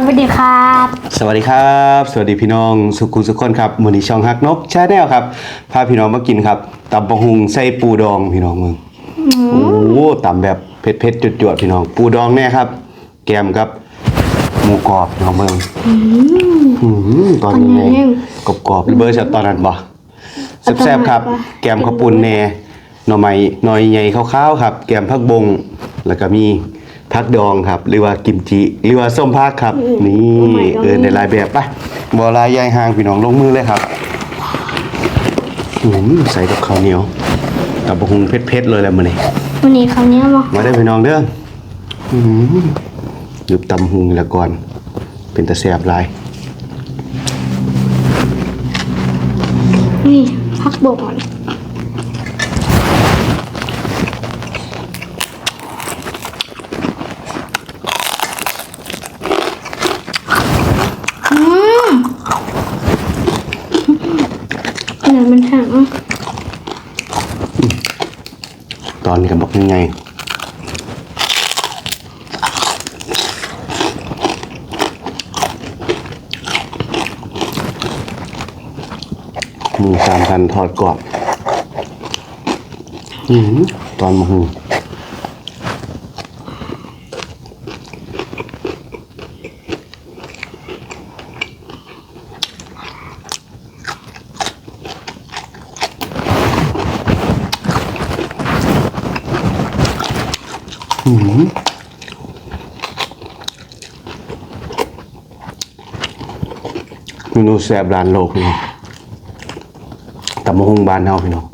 สวัสดีครับ สวัสดีครับ สวัสดีพี่น้องสุขุมสุขคนครับมือนี้ช่องฮักนกชาแนลครับพาพี่น้องมากินครับตำปะหุงใส่ปูดองพี่น้องมึงโอ้โหตำแบบเผ็ดเผ็ดๆจวดๆพี่น้อง ปูดองแน่ครับ แกมครับหมูกรอบพี่น้องเมืองอืมตอนนี้ไงกรอบๆเบอร์ชัดตอนนั้นบ่แซ่บๆครับ แกมข้าวปุ้นแน่หน่อไม้หน่อยใหญ่ขาวๆครับ แกมผักบงแล้วก็มี ผักดองครับ หรือว่ากิมจิ หรือว่าส้มผักครับ นี่เออในหลายแบบไปบ่ลายใหญ่ห่างพี่น้องลงมือเลยครับอืมใส่กับข้าวเหนียวตับกหุงเผ็ดๆเลยแหละมื้อนี้วันนี้คราวนี้มามาได้อพี่น้องเด้ออืมหยุบตำหุงแล้วก่อน เป็นตะแสบหลาย นี่พักบกมันาดมันถังอะตอนกับบอกยังไงหมูสามพันทอดกรอบ อืมตอนมาหูอื มเมนูแซ่บร้านโลกพี่น้องตำมะฮุงบ้านเฮาพี่น้อง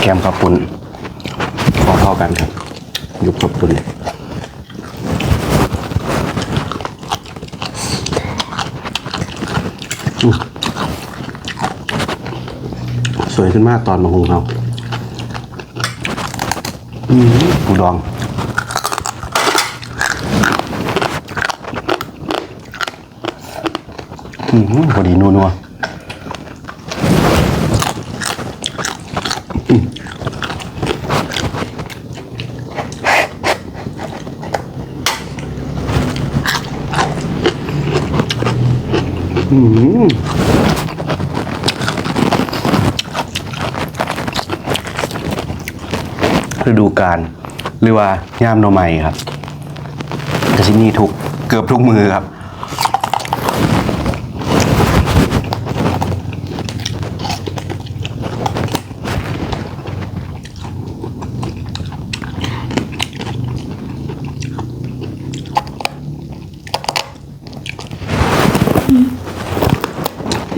แกมข้าวปุ้นพอเท่ากันครับ ยุบข้าวปุ้นอื้อสวยขึ้นมากตอนมาหุงเราอืมปูดองอืมพอดีนัวนั อืมฤดูกาลหรือว่าย่ามโนไมครับก็ที่นี่ทุกเกือบทุกมือครับ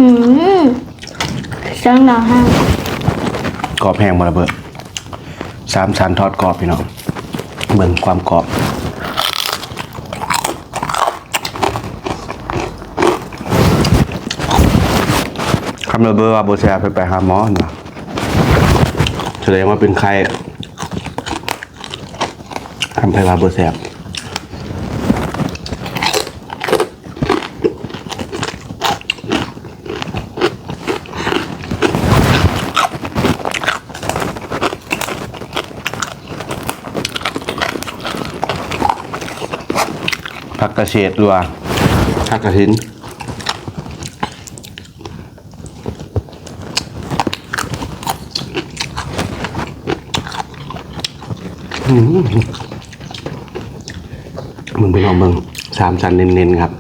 อืมเสียงดังห้างกรอบแห้งมาระเบิดสามชั้นทอดกรอบพี่น้องเบิ่งความกรอบคำระเบิดว่าโบเซียไปไปหาหมอนะแสดงว่าเป็นใครทำไปว่าโบเซีย ผักกระเฉดรัวผักกระถินมึงไปลองมึงสามชั้นเน้นๆครับ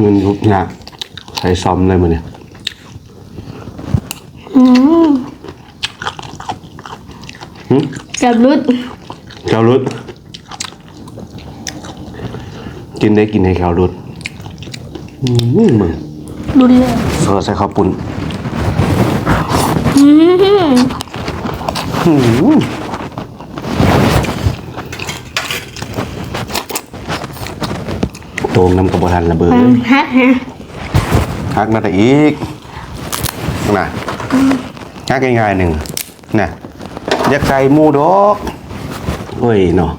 เงินทุกอย่างใช้ซ้อมเลยมันเนี่ยอืมหึกับรุดแคลรุดกินได้กินให้แคลรุดอืมมึงรุนเลยเออใส่ข้าวปุ้นอืม อืม ตรงน้ำกระบอกทันระเบิดมันฮักนะฮักมาแต่อีกน่ะฮักง่ายๆหนึ่งน่ะอยากใส่หมูดอกโอ้ยเนาะ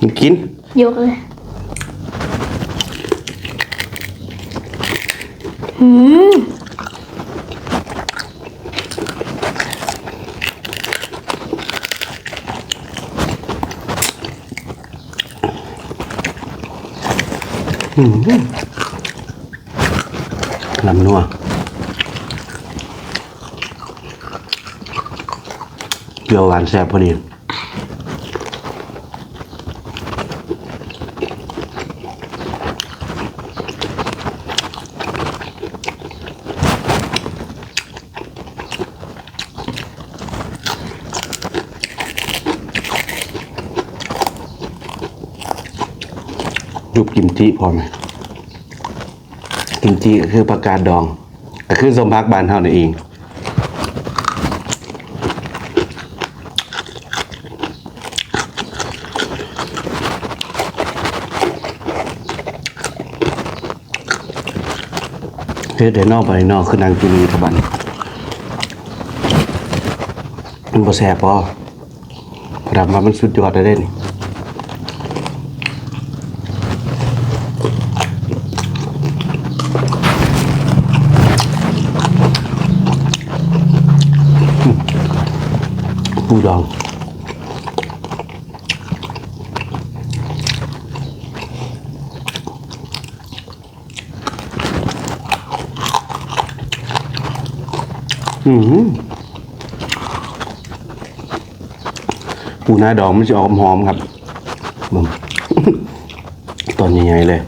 มันกินยกเลยอืม ลำนัวเปรี้ยวหวานแซ่บพอดี ยุบกิมจิพอไหมกิมจิคือผักกาดดอง ก็คือสมพักบานเท่านั่นเองเฮ็ดได้นอกไปนอกคือนางกินีทบันมันบ่แซ่บพอรับมามันสุดยอดได้เด้นี่ ปูดองอืมปูหน้าดองมันจะออกหอมๆครับมึงตอนใหญ่ๆเลย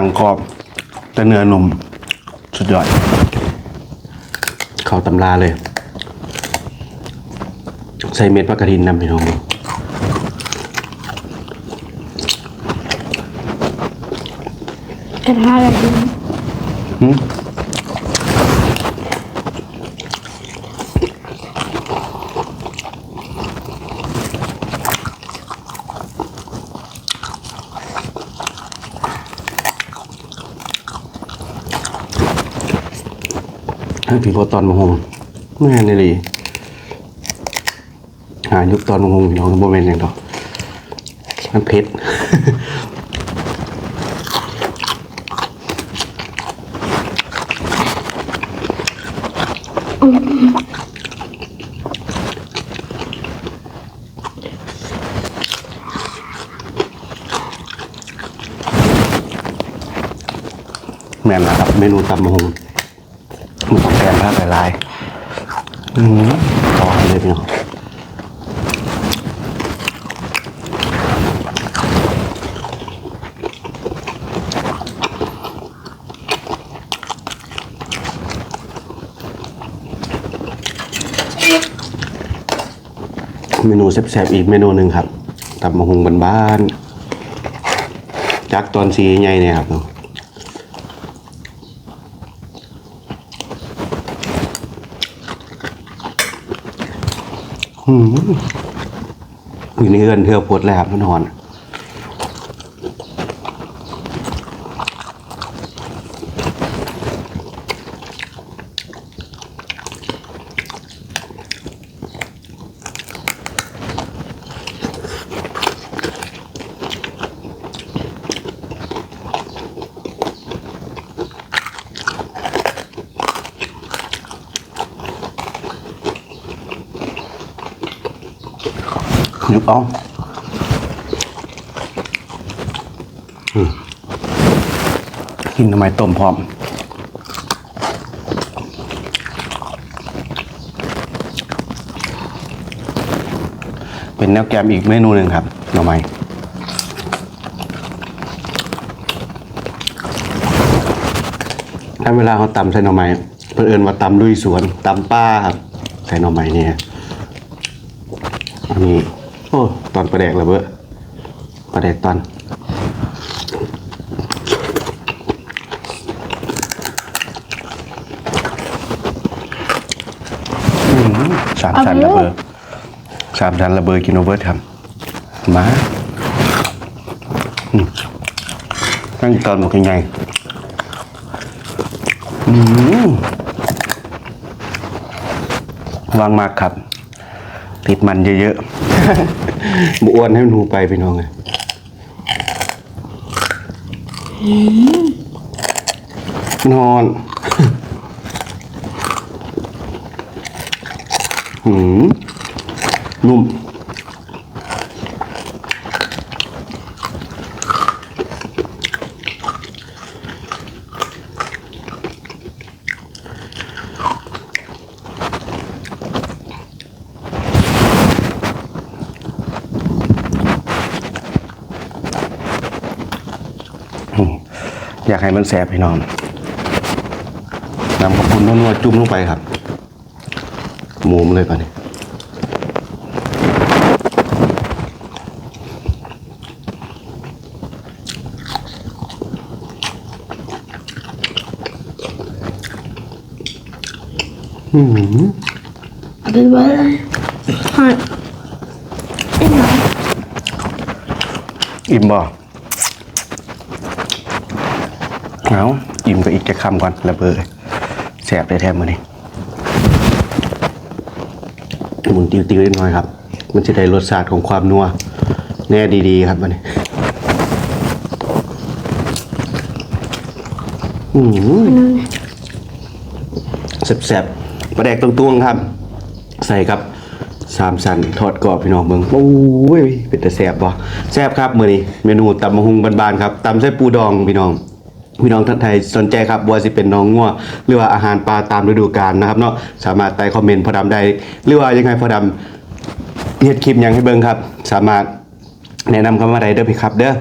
นังกรอบ แต่เนื้อนุ่มสุดยอด เข้าตำราเลย ใส่เม็ดมะกระทินนำพี่น้องกระทะแบบนี้หึ ให้พี่พอตอนมะฮงไม่แน่นเลยหายุคตอนมะฮงพี่น้องโมเมนต์อย่างดอกมันเผ็ดแม่นละครับเมนูตำมะฮง มันต้องแกงภาพหลายๆอืมต่อเลยพี่น้องเมนูแซ่บๆอีกเมนูหนึ่งครับตำมะฮงบ้านๆจักตอนสีใหญ่เนี่ยครับเนาะ อยู่ในเอือนเธอปวดเลยครับมันหอน ยุบเอาอืมกินทำไมต้มพร้อมเป็นแนวแกมอีกเมนูหนึ่งครับหน่อไม้ถ้าเวลาเขาตำใส่หน่อไม้เพื่นเอินว่าตำลุยสวนตำป้าครับ ใส่หน่อไม้เนี่ยอันนี้ โอ้ตอนประแดกละเบ้อประแดกตอนสามชั้นระเบ้อสามชั้นระเบ้อกินโอเวอร์ทำมานั่งตอนบอกยังไงวางมากครับ ติดมันเยอะๆบอ้วนให้มันหูไปพี่น้องเลยนอนหืมนุ่ม อยากให้มันแสบพี่น้องนำขอบคุณนวดๆจุ่มลงไปครับ หมูมันเลยป่ะเนี่ยอืมเป็นว่าอะไรฮะไอ้หนอนอิ่มบ่ เอาอิ่มก็อีกจะคำก่อนระเบิดแสบได้แทบมือนี่หมุนติ้วๆนิดหน่อยครับ มันจะได้รสชาติของความนัว แน่ดีๆ ครับมันนี้อืมแสบๆประแดกตรงๆครับ ใส่ครับสามสันทอดกรอบพี่น้องเมืองโอ้ยเป็นแต่แสบบ่แสบครับมื้อนี้เมนูตำมะฮุงบานๆครับตำไส้ปูดองพี่น้อง พี่น้องท่านไทยสนใจครับว่าสิเป็นน้องงัวหรือว่าอาหารปลาตามฤดูกาลนะครับเนาะสามารถใต้คอมเมนต์พอดำได้ หรือว่ายังไงพอดำเฮ็ดคลิปยังให้เบิ่งครับ สามารถแนะนำเข้ามาได้เด้อพี่ครับ เด้อ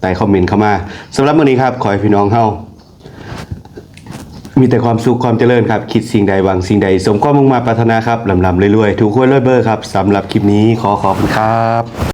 ใต้คอมเมนต์เข้ามาสำหรับมื้อนี้ครับขอให้พี่น้องเฮามีแต่ความสุขความเจริญครับ คิดสิ่งใดหวังสิ่งใด สมความมุ่งมาปรารถนาครับลำลำเรวยๆถูกหวยรวยเบอร์ครับสำหรับคลิปนี้ขอขอบคุณครับ